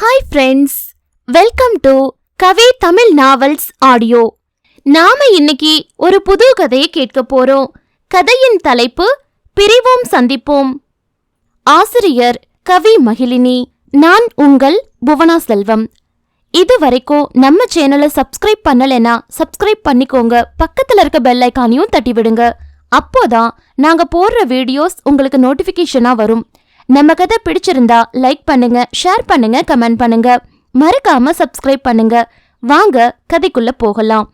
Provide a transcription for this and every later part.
Hi friends welcome to Kavi Tamil novels audio நாம இன்னைக்கு ஒரு புது கதையை கேட்க போறோம். கதையின் தலைப்பு பிரிவோம் சந்திப்போம். ஆசிரியர் கவி மகிழினி நான் உங்கள் புவனா செல்வம் இது வரைக்கும் நம்ம சேனலை சப்ஸ்கிரைப் பண்ணலைன்னா சப்ஸ்கிரைப் பண்ணிக்கோங்க. பக்கத்துல இருக்க பெல் ஐக்கானையும் தட்டி விடுங்க அப்போதான் நாங்கள் போடுற வீடியோஸ் உங்களுக்கு நோட்டிஃபிகேஷனாக வரும். நம்ம கதை பிடிச்சிருந்தா லைக் பண்ணுங்க ஷேர் பண்ணுங்க கமெண்ட் பண்ணுங்க. மறக்காம சப்ஸ்கிரைப் பண்ணுங்க. வாங்க கதைக்குள்ள போகலாம்.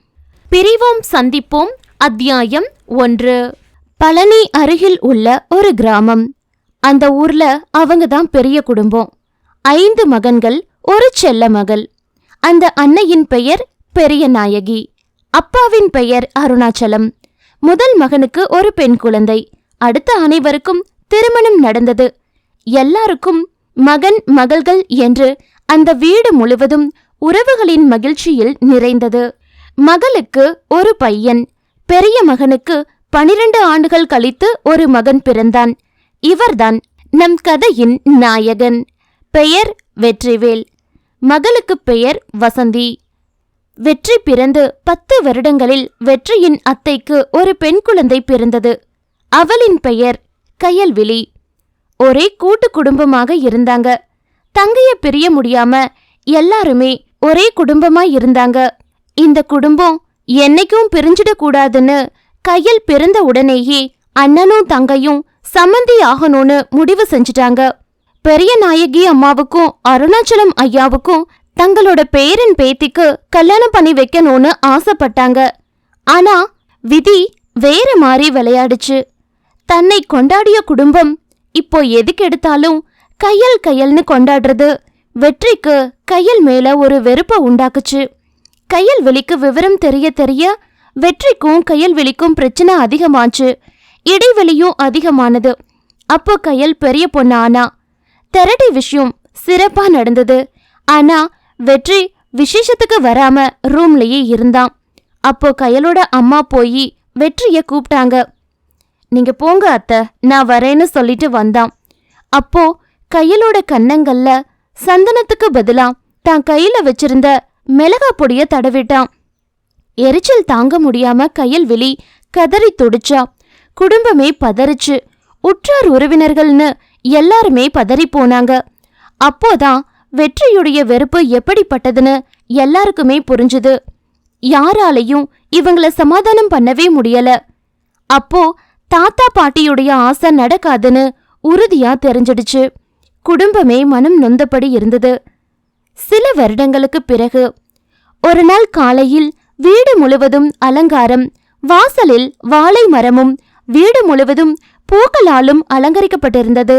பிரிவோம் சந்திப்போம். அத்தியாயம் ஒன்று. பழனி அருகில் உள்ள ஒரு கிராமம். அந்த ஊர்ல அவங்க தான் பெரிய குடும்பம். ஐந்து மகன்கள் ஒரு செல்ல மகள். அந்த அன்னையின் பெயர் பெரிய நாயகி. அப்பாவின் பெயர் அருணாச்சலம். முதல் மகனுக்கு ஒரு பெண் குழந்தை. அடுத்த அனைவருக்கும் திருமணம் நடந்தது. எல்லாருக்கும் மகன் மகள்கள் என்று அந்த வீடு முழுவதும் உறவுகளின் மகிழ்ச்சியில் நிறைந்தது. மகளுக்கு ஒரு பையன் பெரிய மகனுக்கு பனிரெண்டு ஆண்டுகள் கழித்து ஒரு மகன் பிறந்தான். இவர்தான் நம் கதையின் நாயகன். பெயர் வெற்றிவேல். மகளுக்கு பெயர் வசந்தி. வெற்றி பிறந்து பத்து வருடங்களில் வெற்றியின் அத்தைக்கு ஒரு பெண் குழந்தை பிறந்தது. அவளின் பெயர் கயல்விழி. ஒரே கூட்டு குடும்பமாக இருந்தாங்க. தங்கைய பிரிய முடியாம எல்லாருமே ஒரே குடும்பமா இருந்தாங்க. இந்த குடும்பம் என்னைக்கும் பிரிஞ்சிடக்கூடாதுன்னு கூடாதுன்னு பிறந்த உடனேயே அண்ணனும் தங்கையும் சம்மந்தி ஆகணும்னு முடிவு செஞ்சிட்டாங்க. பெரிய நாயகி அம்மாவுக்கும் அருணாச்சலம் ஐயாவுக்கும் தங்களோட பேரன் பேத்திக்கு கல்யாணம் பண்ணி வைக்கணும்னு ஆசைப்பட்டாங்க. ஆனா விதி வேற மாதிரி விளையாடுச்சு. தன்னை கொண்டாடிய குடும்பம் இப்போ எதுக்கெடுத்தாலும் கையல் கையல்னு கொண்டாடுறது. வெற்றிக்கு கையல் மேல ஒரு வெறுப்பை உண்டாக்குச்சு. கையல் வெளிக்கு விவரம் தெரிய தெரிய வெற்றிக்கும் கையல் வெளிக்கும் பிரச்சனை அதிகமாச்சு. இடைவெளியும் அதிகமானது. அப்போ கையல் பெரிய பொண்ணு ஆனா தெரடி விஷயம் சிறப்பா நடந்தது. ஆனா வெற்றி விசேஷத்துக்கு வராம ரூம்லயே இருந்தான். அப்போ கையலோட அம்மா போய் வெற்றிய கூப்பிட்டாங்க. நீங்க போங்க அத்தை. நான் வரேன்னு சொல்லிட்டு வந்தான். அப்போ கையலோட கன்னங்கள்ல சந்தனத்துக்கு பதிலா தான் கையில வச்சிருந்த மிளகா பொடிய தடவிட்டான். எரிச்சல் தாங்க முடியாம கையில் விழி கதறி துடிச்சா. குடும்பமே பதறிச்சு. உற்றார் உறவினர்கள்னு எல்லாருமே பதறி போனாங்க. அப்போதான் வெற்றியுடைய வெறுப்பு எப்படிப்பட்டதுன்னு எல்லாருக்குமே புரிஞ்சுது. யாராலையும் இவங்கள சமாதானம் பண்ணவே முடியல. அப்போ தாத்தா பாட்டியுடைய ஆசை நடக்காதுன்னு உறுதியா தெரிஞ்சிடுச்சு. குடும்பமே மனம் நொந்தபடி இருந்தது. சில வருடங்களுக்கு பிறகு ஒரு நாள் காலையில் வீடு முழுவதும் அலங்காரம் வாசலில் வாழை மரமும் வீடு முழுவதும் பூக்களாலும் அலங்கரிக்கப்பட்டிருந்தது.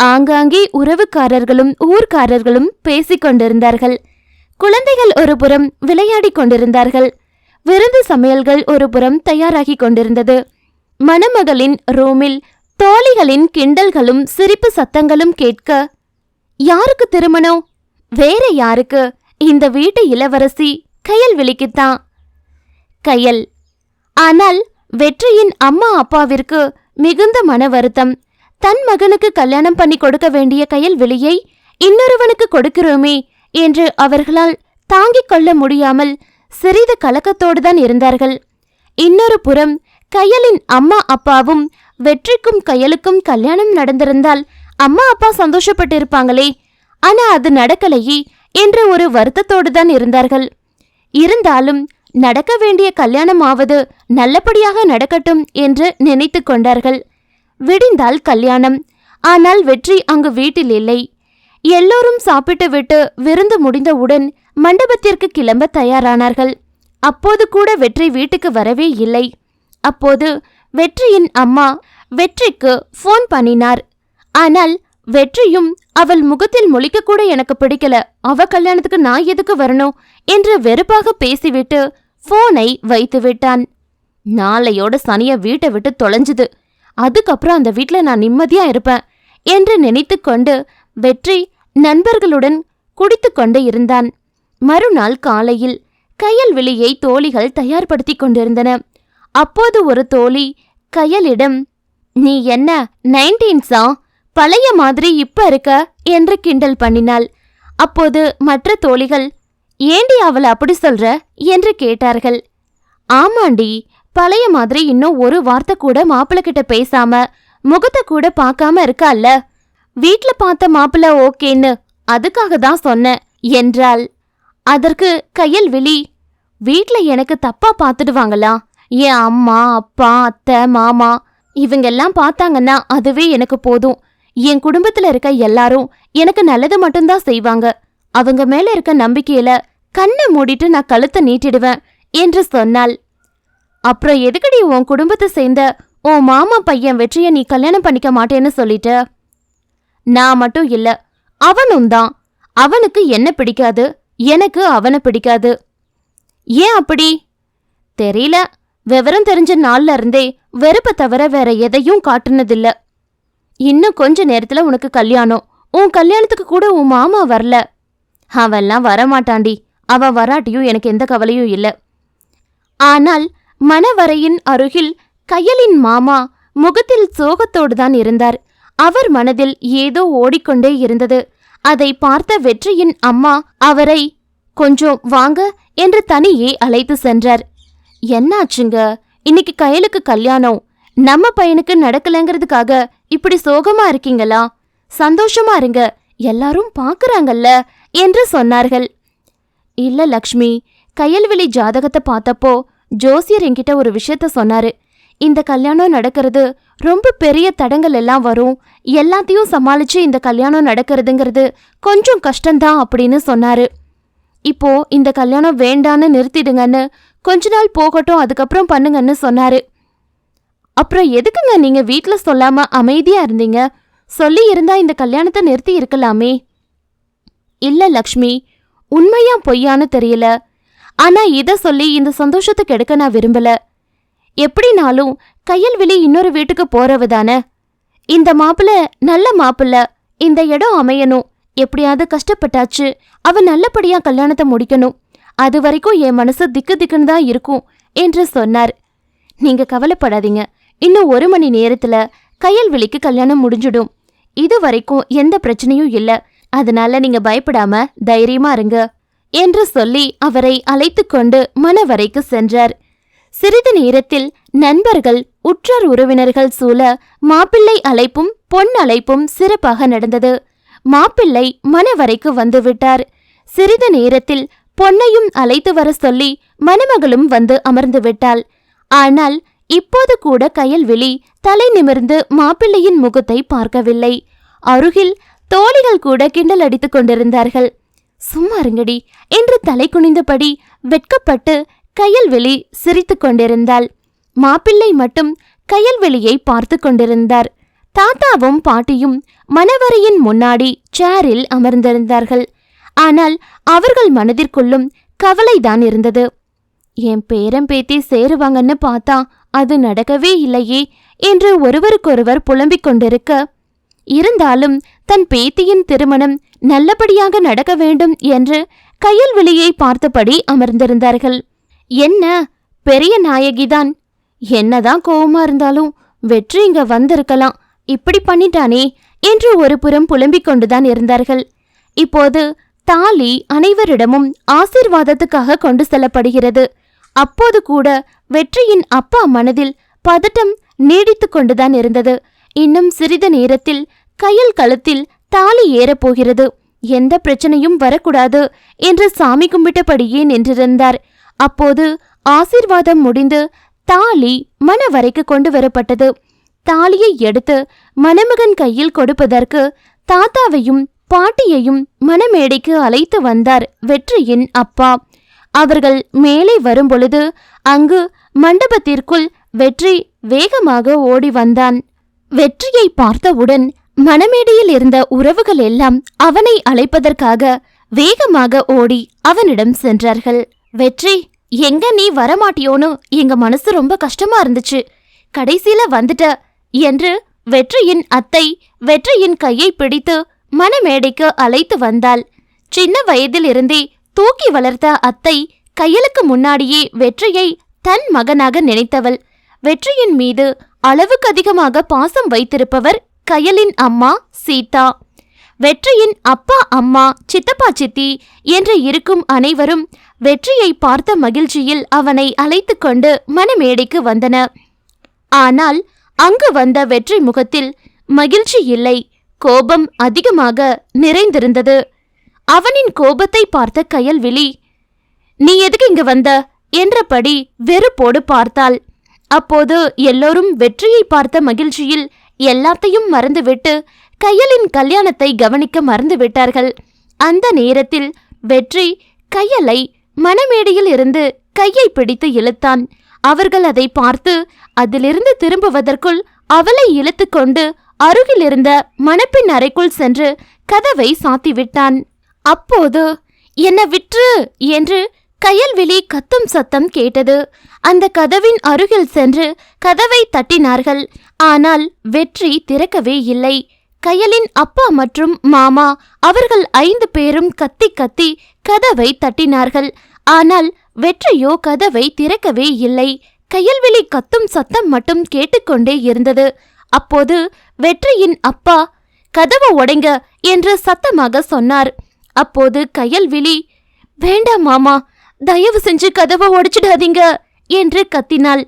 ஆங்காங்கே உறவுக்காரர்களும் ஊர்க்காரர்களும் பேசிக் கொண்டிருந்தார்கள். குழந்தைகள் ஒரு புறம் விளையாடிக் கொண்டிருந்தார்கள். விருந்து சமையல்கள் ஒரு புறம் தயாராகிக் கொண்டிருந்தது. மணமகளின் ரூமில் தோழிகளின் கிண்டல்களும் சிரிப்பு சத்தங்களும் கேட்க யாருக்கு திருமணம்? வேற யாருக்கு? இந்த வீட்டு இளவரசி கையல் விழிக்குத்தான் கையல் ஆனால் வெற்றியின் அம்மா அப்பாவிற்கு மிகுந்த மன வருத்தம். தன் மகனுக்கு கல்யாணம் பண்ணி கொடுக்க வேண்டிய கையல் வெளியை இன்னொருவனுக்கு கொடுக்கிறோமே என்று அவர்களால் தாங்கிக் கொள்ள முடியாமல் சிறிது கலக்கத்தோடு தான் இருந்தார்கள். இன்னொரு புறம் கயலின் அம்மா அப்பாவும் வெற்றிக்கும் கயலுக்கும் கல்யாணம் நடந்திருந்தால் அம்மா அப்பா சந்தோஷப்பட்டிருப்பாங்களே. ஆனா அது நடக்கலையே என்ற ஒரு வருத்தத்தோடு தான் இருந்தார்கள். இருந்தாலும் நடக்க வேண்டிய கல்யாணமாவது நல்லபடியாக நடக்கட்டும் என்று நினைத்து கொண்டார்கள். விடிந்தால் கல்யாணம். ஆனால் வெற்றி அங்கு வீட்டில் இல்லை. எல்லோரும் சாப்பிட்டு விட்டு விருந்து முடிந்தவுடன் மண்டபத்திற்கு கிளம்ப தயாரானார்கள். அப்போது கூட வெற்றி வீட்டுக்கு வரவே இல்லை. அப்போது வெற்றியின் அம்மா வெற்றிக்கு ஃபோன் பண்ணினார். ஆனால் வெற்றியும் அவள் முகத்தில் முழிக்க கூட எனக்கு பிடிக்கல. அவ கல்யாணத்துக்கு நான் எதுக்கு வரணும்? என்று வெறுப்பாக பேசிவிட்டு போனை வைத்து விட்டான். நாளையோட சனிய வீட்டை விட்டு தொலைஞ்சுது. அதுக்கப்புறம் அந்த வீட்ல நான் நிம்மதியா இருப்பேன் என்று நினைத்து கொண்டு வெற்றி நண்பர்களுடன் குடித்து கொண்டு இருந்தான். மறுநாள் காலையில் கையல் வெளியை தோழிகள் தயார்படுத்திக் கொண்டிருந்தன. அப்போது ஒரு தோழி கையலிடம் நீ என்ன நைன்டீன்ஸா? பழைய மாதிரி இப்ப இருக்க? என்று கிண்டல் பண்ணினாள். அப்போது மற்ற தோழிகள் ஏண்டி அவளை அப்படி சொல்ற? என்று கேட்டார்கள். ஆமாண்டி பழைய மாதிரி இன்னும் ஒரு வார்த்தை கூட மாப்பிள்ள கிட்ட பேசாம முகத்தை கூட பார்க்காம இருக்கால்ல வீட்ல பார்த்த மாப்பிள்ள ஓகேன்னு அதுக்காக தான் சொன்னேன் என்றாள். அதற்கு கையல் விழி வீட்ல எனக்கு தப்பா பார்த்துடுவாங்களா? என் அம்மா அப்பா அத்தை மாமா இவங்கெல்லாம் பார்த்தாங்கன்னா அதுவே எனக்கு போதும். என் குடும்பத்துல இருக்க எல்லாரும் எனக்கு நல்லது மட்டும்தான் செய்வாங்க. அவங்க மேல இருக்க நம்பிக்கையில கண்ணை மூடிட்டு நான் கழுத்தை நீட்டிடுவேன் என்று சொன்னாள். அப்புறம் எதுக்கடி உன் குடும்பத்தை சேர்ந்த உன் மாமா பையன் வெற்றியை நீ கல்யாணம் பண்ணிக்க மாட்டேன்னு சொல்லிட்ட? நான் மட்டும் இல்ல அவனும் தான். அவனுக்கு என்ன பிடிக்காது? எனக்கு அவனை பிடிக்காது. ஏன் அப்படி? தெரியல. விவரம் தெரிஞ்ச நாள்ல இருந்தே வெறுப்பை தவிர வேற எதையும் காட்டுனதில்ல. இன்னும் கொஞ்ச நேரத்துல உனக்கு கல்யாணம். உன் கல்யாணத்துக்கு கூட உன் மாமா வரல. அவெல்லாம் வரமாட்டாண்டி அவ வராட்டியும் எனக்கு எந்த கவலையும் இல்ல. ஆனால் மணவரையின் அருகில் கையலின் மாமா முகத்தில் சோகத்தோடு தான் இருந்தார். அவர் மனதில் ஏதோ ஓடிக்கொண்டே இருந்தது. அதை பார்த்த வெற்றியின் அம்மா அவரை கொஞ்சம் வாங்க என்று தனியே அழைத்து சென்றார். என்னாச்சுங்க? இன்னைக்கு கையலுக்கு கல்யாணம். நம்ம பையனுக்கு நடக்கலங்கிறதுக்காக இப்படி சோகமா இருக்கீங்களா? சந்தோஷமா இருங்க. எல்லாரும் பாக்குறாங்கல்ல என்று சொன்னார்கள். இல்ல லக்ஷ்மி கையல்வெளி ஜாதகத்தை பார்த்தப்போ ஜோசியர் என்கிட்ட ஒரு விஷயத்த சொன்னாரு. இந்த கல்யாணம் நடக்கிறது ரொம்ப பெரிய தடங்கள் எல்லாம் வரும். எல்லாத்தையும் சமாளிச்சு இந்த கல்யாணம் நடக்கிறதுங்கிறது கொஞ்சம் கஷ்டம்தான் அப்படின்னு சொன்னாரு. இப்போ இந்த கல்யாணம் வேண்டான்னு நிறுத்திடுங்கன்னு கொஞ்ச நாள் போகட்டும் அதுக்கப்புறம் பண்ணுங்கன்னு சொன்னாரு. அப்புறம் எதுக்குங்க நீங்க வீட்டில் சொல்லாம அமைதியா இருந்தீங்க? சொல்லி இருந்தா இந்த கல்யாணத்தை நிறுத்தி இருக்கலாமே. இல்ல லக்ஷ்மி உண்மையா பொய்யான்னு தெரியல. ஆனா இத சொல்லி இந்த சந்தோஷத்தை கெடுக்க நான் விரும்பல. எப்படினாலும் கையல்வெளி இன்னொரு வீட்டுக்கு போறவ தானே? இந்த மாப்பிள்ள நல்ல மாப்பிள்ள இந்த இடம் அமையணும். எப்படியாவது கஷ்டப்பட்டாச்சு அவ நல்லபடியா கல்யாணத்தை முடிக்கணும். அது வரைக்கும் என் மனசு திக்கு திக்குன்னு தான் இருக்கும் என்று சொன்னார். நீங்க கவலைப்படாதீங்க. இன்னும் ஒரு மணி நேரத்துல கையல்வெளிக்கு கல்யாணம் முடிஞ்சிடும். இது வரைக்கும் எந்த பிரச்சனையும் இல்ல. அதனால நீங்க பயப்படாம தைரியமா இருங்க என்று சொல்லி அவரை அழைத்துக் கொண்டு மணவரைக்கு சென்றார். சிறிது நேரத்தில் நண்பர்கள் உற்றார் உறவினர்கள் சூழ மாப்பிள்ளை அழைப்பும் பொன் அழைப்பும் சிறப்பாக நடந்தது. மாப்பிள்ளை மணவரைக்கு வந்துவிட்டார் சிறிது நேரத்தில் பொன்னையும் அழைத்து வர சொல்லி மணமகளும் வந்து அமர்ந்து விட்டாள். ஆனால் இப்போது கூட கயல்விழி தலை நிமிர்ந்து மாப்பிள்ளையின் முகத்தை பார்க்கவில்லை. அருகில் தோழிகள் கூட கிண்டல் அடித்துக் கொண்டிருந்தார்கள். சும்மா இருங்கடி என்று தலை குனிந்தபடி வெட்கப்பட்டு கயல்வெளி சிரித்துக் கொண்டிருந்தாள். மாப்பிள்ளை மட்டும் கயல்வெளியை பார்த்து கொண்டிருந்தார். தாத்தாவும் பாட்டியும் மணவரையின் முன்னாடி சேரில் அமர்ந்திருந்தார்கள். ஆனால் அவர்கள் மனதிற்குள்ளும் கவலைதான் இருந்தது. என் பேரம்பேத்தி சேருவாங்கன்னு பார்த்தா அது நடக்கவே இல்லையே என்று ஒருவருக்கொருவர் புலம்பிக் கொண்டிருக்க இருந்தாலும் தன் பேத்தியின் திருமணம் நல்லபடியாக நடக்க வேண்டும் என்று கையல்வெளியை பார்த்தபடி அமர்ந்திருந்தார்கள். என்ன பெரிய நாயகிதான் என்னதான் கோவமா இருந்தாலும் வெற்றி இங்க வந்திருக்கலாம். இப்படி பண்ணிட்டானே என்று ஒரு புறம் புலம்பிக் கொண்டுதான் இருந்தார்கள். இப்போது தாலி அனைவரிடமும் ஆசீர்வாதத்துக்காக கொண்டு செல்லப்படுகிறது. அப்போது கூட வெற்றியின் அப்பா மனதில் பதட்டம் நீடித்து கொண்டுதான் இருந்தது. இன்னும் சிறிது நேரத்தில் கையில் கழுத்தில் தாலி ஏறப்போகிறது எந்த பிரச்சனையும் வரக்கூடாது என்று சாமி கும்பிட்டபடியே நின்றிருந்தார். அப்போது ஆசீர்வாதம் முடிந்து தாலி மணவரைக்கு கொண்டு வரப்பட்டது. தாலியை எடுத்து மணமகன் கையில் கொடுப்பதற்கு தாத்தாவையும் பாட்டியையும் மணமேடைக்கு அழைத்து வந்தார் வெற்றியின் அப்பா. அவர்கள் மேலே வரும்பொழுது அங்கு மண்டபத்திற்குள் வெற்றி வேகமாக ஓடி வந்தான். வெற்றியை பார்த்தவுடன் மணமேடையில் இருந்த உறவுகள் எல்லாம் அவனை அழைப்பதற்காக வேகமாக ஓடி அவனிடம் சென்றார்கள். வெற்றி எங்க நீ வரமாட்டியோன்னு எங்க மனசு ரொம்ப கஷ்டமா இருந்துச்சு. கடைசியில வந்துட்ட என்று வெற்றியின் அத்தை வெற்றியின் கையை பிடித்து மணமேடைக்கு அழைத்து வந்தாள். சின்ன வயதிலிருந்தே தூக்கி வளர்த்த அத்தை கையலுக்கு முன்னாடியே வெற்றியை தன் மகனாக நினைத்தவள். வெற்றியின் மீது அளவுக்கு அதிகமாக பாசம் வைத்திருப்பவர் கயலின் அம்மா சீதா. வெற்றியின் அப்பா அம்மா சித்தப்பா சித்தி என்று இருக்கும் அனைவரும் வெற்றியை பார்த்த மகிழ்ச்சியில் அவனை அழைத்து கொண்டு மணமேடைக்கு வந்தன ஆனால் அங்கு வந்த வெற்றி முகத்தில் மகிழ்ச்சி இல்லை. கோபம் அதிகமாக நிறைந்திருந்தது. அவனின் கோபத்தை பார்த்த கயல்விழி நீ எதுக்கு இங்கு வந்த? என்றபடி வெறுப்போடு பார்த்தாள். அப்போது எல்லோரும் வெற்றியை பார்த்த மகிழ்ச்சியில் எல்லாத்தையும் மறந்துவிட்டு கையலின் கல்யாணத்தை கவனிக்க மறந்துவிட்டார்கள். அந்த நேரத்தில் வெற்றி கையலை மணமேடையில் இருந்து கையை பிடித்து இழுத்தான். அவர்கள் அதை பார்த்து அதிலிருந்து திரும்புவதற்குள் அவளை இழுத்துக்கொண்டு அருகிலிருந்த மணப்பின் அறைக்குள் சென்று கதவை சாத்திவிட்டான். அப்போது என்ன விற்று! என்று கயல்விழி கத்தும் சத்தம் கேட்டது. அந்த கதவின் அருகில் சென்று கதவை தட்டினார்கள். ஆனால் வெற்றி திறக்கவே இல்லை. கயலின் அப்பா மற்றும் மாமா அவர்கள் ஐந்து பேரும் கத்தி கத்தி கதவை தட்டினார்கள். ஆனால் வெற்றியோ கதவை திறக்கவே இல்லை. கயல்விழி கத்தும் சத்தம் மட்டும் கேட்டுக்கொண்டே இருந்தது. அப்போது வெற்றியின் அப்பா கதவு உடைங்க என்று சத்தமாக சொன்னார். அப்போது கயல்விழி வேண்டாம் மாமா தயவு செஞ்சு கதவை உடைச்சிடாதீங்க என்று கத்தினாள்.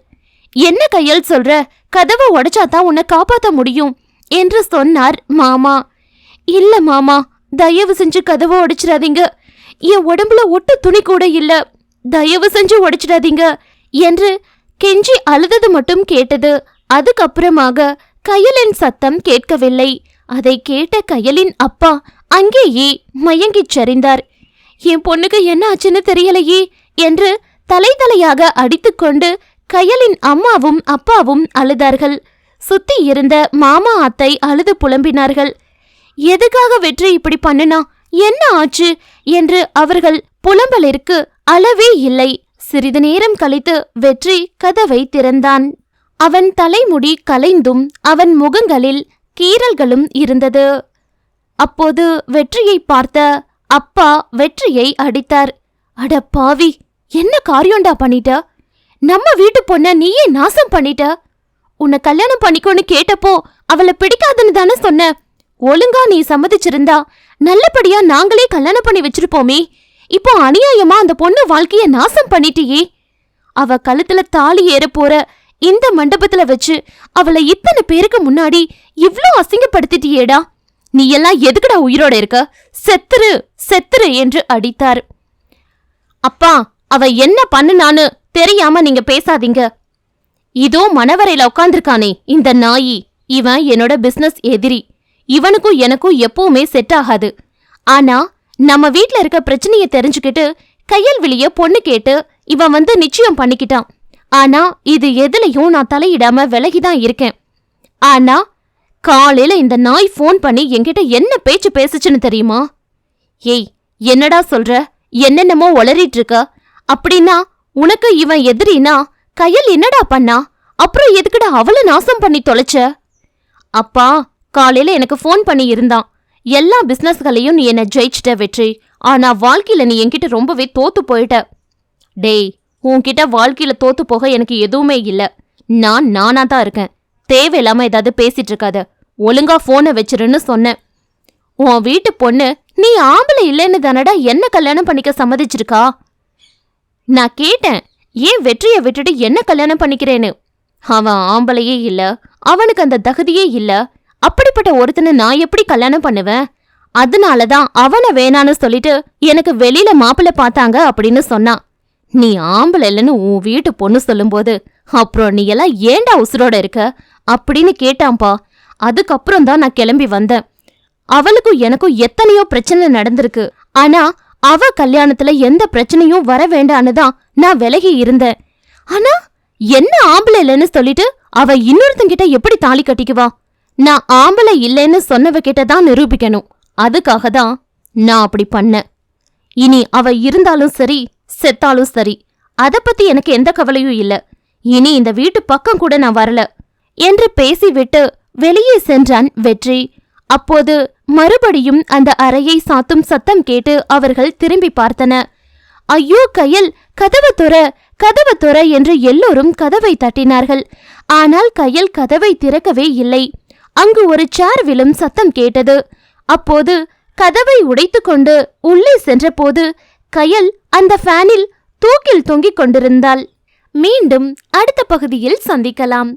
என்ன கையல் சொல்ற? கதவை உடைச்சாதான் உன்னை காப்பாற்ற முடியும் என்று சொன்னார் மாமா. இல்ல மாமா தயவு செஞ்சு கதவை உடைச்சிடாதீங்க. என் உடம்புல ஒட்டு துணி கூட இல்ல. தயவு செஞ்சு உடைச்சிடாதீங்க என்று கெஞ்சி அழுதது மட்டும் கேட்டது. அதுக்கப்புறமாக கயலின் சத்தம் கேட்கவில்லை. அதை கேட்ட கயலின் அப்பா அங்கேயே மயங்கிச் சரிந்தார். என் பொண்ணுக்கு என்ன ஆச்சுன்னு தெரியலையே என்று தலை தலையாக அடித்துக்கொண்டு கயலின் அம்மாவும் அப்பாவும் அழுதார்கள். சுத்தி இருந்த மாமா அத்தை அழுது புலம்பினார்கள். எதுக்காக வெற்றி இப்படி பண்ணுனா? என்ன ஆச்சு? என்று அவர்கள் புலம்பலிற்கு அளவே இல்லை. சிறிது நேரம் கழித்து வெற்றி கதவை திறந்தான். அவன் தலைமுடி கலைந்தும் அவன் முகங்களில் கீறல்களும் இருந்தது. அப்போது வெற்றியை பார்த்த அப்பா வெற்றியை அடித்தார். அட பாவி என்ன காரியம்டா பண்ணிட்ட? நம்ம வீட்டு பொண்ண நீயே நாசம் பண்ணிட்ட? உன்னை கல்யாணம் பண்ணிக்கோன்னு கேட்டப்போ அவளை பிடிக்காதுன்னு தானே சொன்ன? ஒழுங்கா நீ சம்மதிச்சிருந்தா நல்லபடியா நாங்களே கல்யாணம் பண்ணி வச்சிருப்போமே. இப்போ அநியாயமா அந்த பொண்ணு வாழ்க்கைய நாசம் பண்ணிட்டியே. அவ கழுத்துல தாலி ஏற போற இந்த மண்டபத்துல வச்சு அவளை இத்தனை பேருக்கு முன்னாடி இவ்ளோ அசிங்கப்படுத்திட்டியேடா? நீ எல்லாம் எதுக்குடா உயிரோட இருக்க? செத்துரு செத்துரு என்று அடித்தார். அப்பா அவ என்ன பண்ணுனான்னு தெரியாம நீங்க பேசாதீங்க. இதோ மணவரையில உட்காந்துருக்கானே இந்த நாயி. இவன் என்னோட பிசினஸ் எதிரி. இவனுக்கும் எனக்கும் எப்பவுமே செட் ஆகாது. ஆனா நம்ம வீட்ல இருக்க பிரச்சனைய தெரிஞ்சுக்கிட்டு கையல் வெளிய பொண்ணு கேட்டு இவன் வந்து நிச்சயம் பண்ணிக்கிட்டான். ஆனா இது எதுலயும் நான் தலையிடாம விலகிதான் இருக்கேன். ஆனா காலையில இந்த நாய் ஃபோன் பண்ணி என்கிட்ட என்ன பேச்சு பேசுச்சுன்னு தெரியுமா? ஏய் என்னடா சொல்ற? என்னென்னமோ உளறிட்டு இருக்க அப்படின்னா உனக்கு இவன் எதிரினா கையல் என்னடா பண்ணா? அப்புறம் எதுக்குடா அவளை நாசம் பண்ணி தொலைச்ச? அப்பா காலையில எனக்கு ஃபோன் பண்ணி இருந்தான். எல்லா பிசினஸ்களையும் நீ என்ன ஜெயிச்சிட்ட வெற்றி. ஆனா வாழ்க்கையில நீ என்கிட்ட ரொம்பவே தோத்து போயிட்ட. டேய் உன்கிட்ட வாழ்க்கையில தோத்து போக எனக்கு எதுவுமே இல்ல. நான் நானா தான் இருக்கேன். தேவையில்லாம ஏதாவது பேசிட்டு இருக்காத. ஒழுங்கா போனை வச்சிருன்னு சொன்னேன். உன் வீட்டு பொண்ணு நீ ஆம்பளை இல்லைன்னு தானடா என்ன கல்யாணம் பண்ணிக்க சம்மதிச்சிருக்கா? நான் கேட்டேன் ஏன் வெற்றியை விட்டுட்டு என்ன கல்யாணம் பண்ணிக்கிறேன்னு? அவன் ஆம்பளையே இல்ல. அவனுக்கு அந்த தகுதியே இல்ல. அப்படிப்பட்ட ஒருத்தனை நான் எப்படி கல்யாணம் பண்ணுவேன்? அதனாலதான் அவனை வேணான்னு சொல்லிட்டு எனக்கு வெளியில மாப்பிள்ளை பார்த்தாங்க அப்படின்னு சொன்னான். நீ ஆம்பளை இல்லைன்னு உன் வீட்டு பொண்ணு சொல்லும்போது அப்புறம் நீ எல்லாம் ஏன்டா உசுரோட இருக்க? அப்படின்னு கேட்டான்பா அதுக்கப்புறம் தான் நான் கிளம்பி வந்தேன். அவளுக்கும் எனக்கும் எத்தனையோ பிரச்சனை நடந்திருக்கு. ஆனா அவ கல்யாணத்துல எந்த பிரச்சனையும் வர வேண்டான்னுதான் நான் விலகி இருந்தேன். ஆனா என்ன ஆம்பளை இல்லைன்னு சொல்லிட்டு அவ இன்னொருத்தங்கிட்ட எப்படி தாலி கட்டிக்குவா? நான் ஆம்பளை இல்லைன்னு சொன்னவ கிட்ட தான் நிரூபிக்கணும். அதுக்காக தான் நான் அப்படி பண்ணேன். இனி அவ இருந்தாலும் சரி செத்தாலும் சரி. அத பத்தி எனக்கு எந்த கவலையும் இல்ல. இனி இந்த வீட்டு பக்கம் கூட நான் வரல. என்று பேசிவிட்டு வெளியே சென்றான் வெற்றி. அப்போது மறுபடியும் அந்த அறையை சாத்தும் சத்தம் கேட்டு அவர்கள் திரும்பி பார்த்தன. ஐயோ கையில் கதவு துற கதவு துற என்று எல்லோரும் கதவை தட்டினார்கள். ஆனால் கையில் கதவை திறக்கவே இல்லை. அங்கு ஒரு சேர் விழும் சத்தம் கேட்டது. அப்போது கதவை உடைத்துக்கொண்டு உள்ளே சென்றபோது கயல் அந்த ஃபேனில் தூக்கில் தொங்கிக் கொண்டிருந்தாள். மீண்டும் அடுத்த பகுதியில் சந்திக்கலாம்.